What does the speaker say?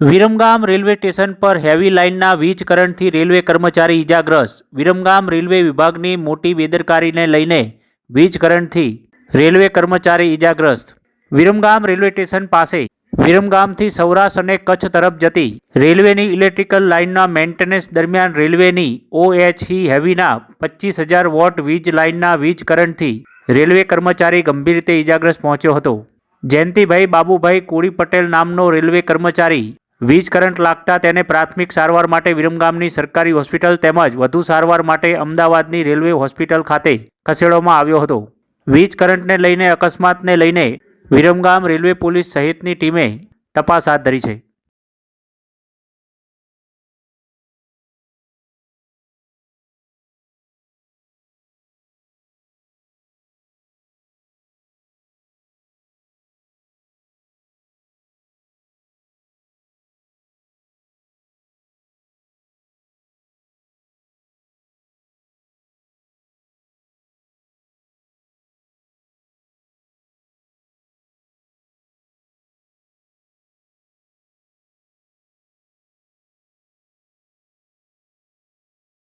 Viramgam railway station પર heavy લાઇનના વીજ કરંટથી રેલવે કર્મચારી ઇજાગ્રસ્ત વિરમગામ રેલવે વિભાગની મોટી બેદરકારીને લઈને વીજ કરંટથી રેલવે કર્મચારી ઇજાગ્રસ્ત વિરમગામ રેલવે સ્ટેશન પાસે વિરમગામથી સૌરાષ્ટ્ર અને કચ્છ તરફ જતી રેલવેની ઇલેક્ટ્રિકલ લાઇનના મેન્ટેનન્સ દરમિયાન રેલવેની ઓએચઈ હેવીના પચીસ હજાર વોટ વીજ લાઇનના વીજ કરંટથી રેલવે કર્મચારી ગંભીર રીતે ઇજાગ્રસ્ત પહોંચ્યો હતો. જયંતિભાઈ બાબુભાઈ કોળી પટેલ નામનો રેલવે કર્મચારી વીજ કરંટ લાગતા તેને પ્રાથમિક સારવાર માટે વિરમગામની સરકારી હોસ્પિટલ તેમજ વધુ સારવાર માટે અમદાવાદની રેલવે હોસ્પિટલ ખાતે ખસેડવામાં આવ્યો હતો. વીજ કરંટને લઈને, અકસ્માતને લઈને વિરમગામ રેલવે પોલીસ સહિતની ટીમે તપાસ હાથ ધરી છે.